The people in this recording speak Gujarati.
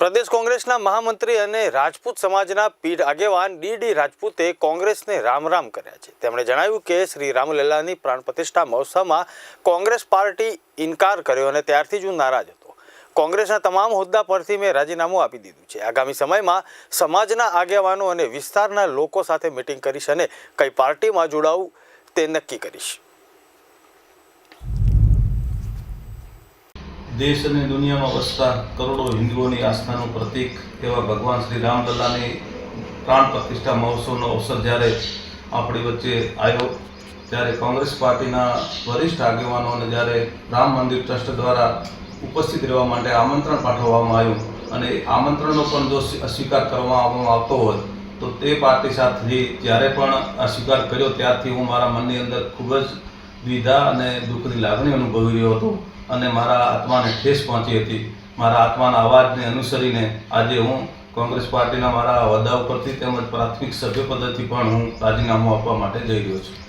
પ્રદેશ કોંગ્રેસના મહામંત્રી અને રાજપૂત સમાજના પીઢ આગેવાન ડી ડી રાજપૂતે કોંગ્રેસને રામ રામ કર્યા છે. તેમણે જણાવ્યું કે શ્રી રામલલ્લાની પ્રાણ પ્રતિષ્ઠા મહોત્સવમાં કોંગ્રેસ પાર્ટી ઇનકાર કર્યો અને ત્યારથી જ હું નારાજ હતો. કોંગ્રેસના તમામ હોદ્દા પરથી મેં રાજીનામું આપી દીધું છે. આગામી સમયમાં સમાજના આગેવાનો અને વિસ્તારના લોકો સાથે મિટિંગ કરીશ અને કઈ પાર્ટીમાં જોડાવું તે નક્કી કરીશ. દેશ અને દુનિયામાં વસતા કરોડો હિન્દુઓની આસ્થાનું પ્રતીક એવા ભગવાન શ્રી રામલલ્લાની પ્રાણ પ્રતિષ્ઠા મહોત્સવનો અવસર જ્યારે આપણી વચ્ચે આવ્યો, ત્યારે કોંગ્રેસ પાર્ટીના વરિષ્ઠ આગેવાનોને જ્યારે રામ મંદિર ટ્રસ્ટ દ્વારા ઉપસ્થિત રહેવા માટે આમંત્રણ પાઠવવામાં આવ્યું અને આમંત્રણનો પણ જો અસ્વીકાર કરવામાં આવતો હોય, તો તે પાર્ટી સાથે જ્યારે પણ અસ્વીકાર કર્યો, ત્યારથી હું મારા મનની અંદર ખૂબ જ દ્વિધા અને દુઃખની લાગણી અનુભવી રહ્યો હતો. અને મારા આત્માને ઠેસ પહોંચી હતી. મારા આત્માના અવાજને અનુસરીને આજે હું કોંગ્રેસ પાર્ટીના મારા હોદ્દા ઉપરથી તેમજ પ્રાથમિક સભ્ય પદેથી પણ હું રાજીનામું આપવા માટે જઈ રહ્યો છું.